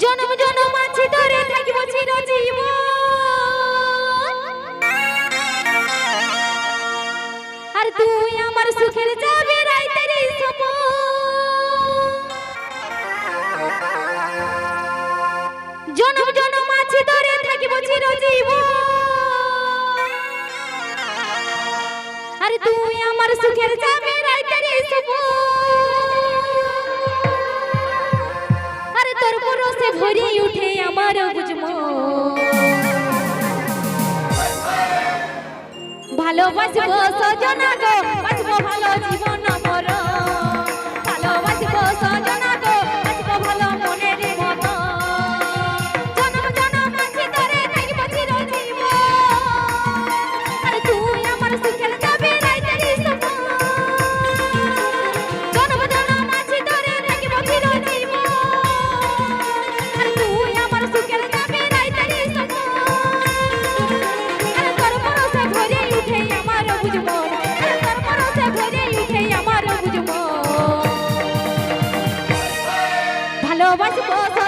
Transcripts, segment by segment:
জনম জনম আছি ধরে থাকিব চিরজীবন। আর তুই আমার সুখের যাবে রাইতে রে জনম জনম আছি ধরে থাকিব চিরজীবন। আর তুই আমার সুখের যাবে রাইতে রে সুবন ভরে উঠে আমার বুঝম ভালোবাসবো সজনা গো বাসবো ভালো জীবন। Vai se.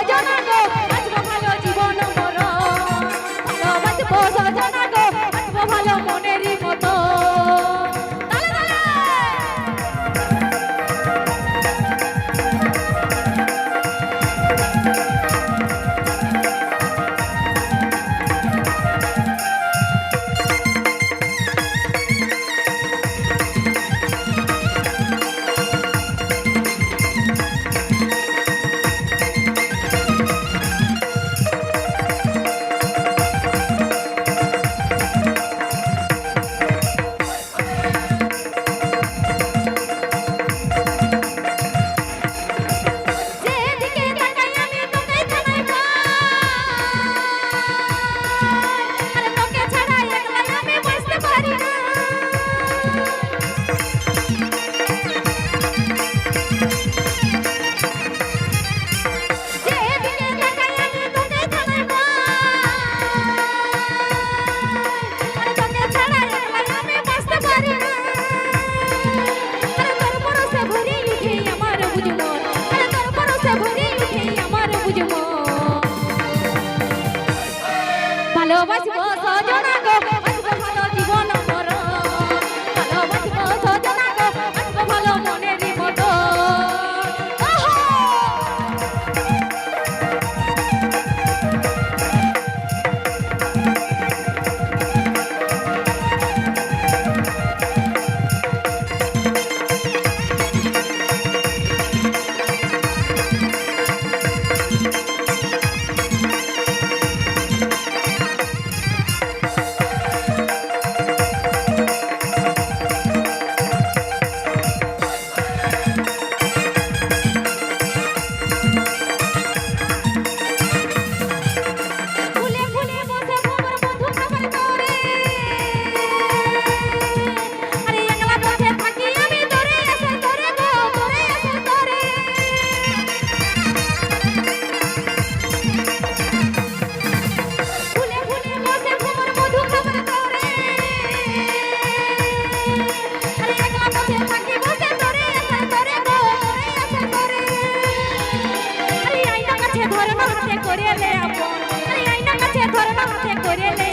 করেলে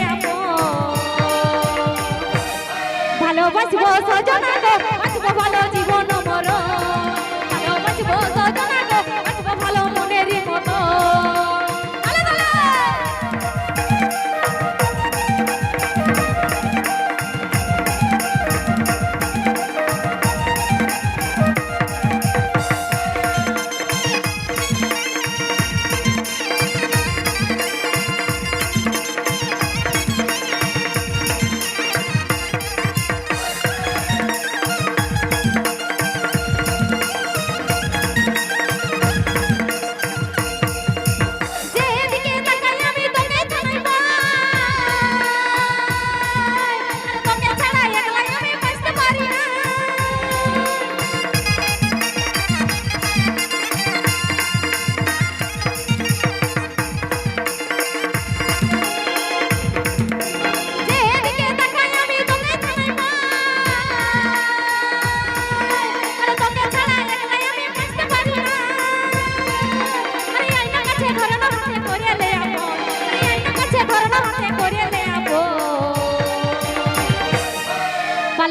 ভালোবাসবো সজনা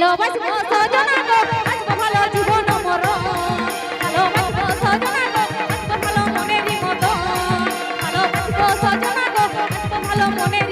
ভালোবাসবো সজনা গো আসব ভালো জীবন মর ভালোবাসবো সজনা গো আসব ভালো মনেরই মতো ভালোবাসবো সজনা গো আসব ভালো মনেরই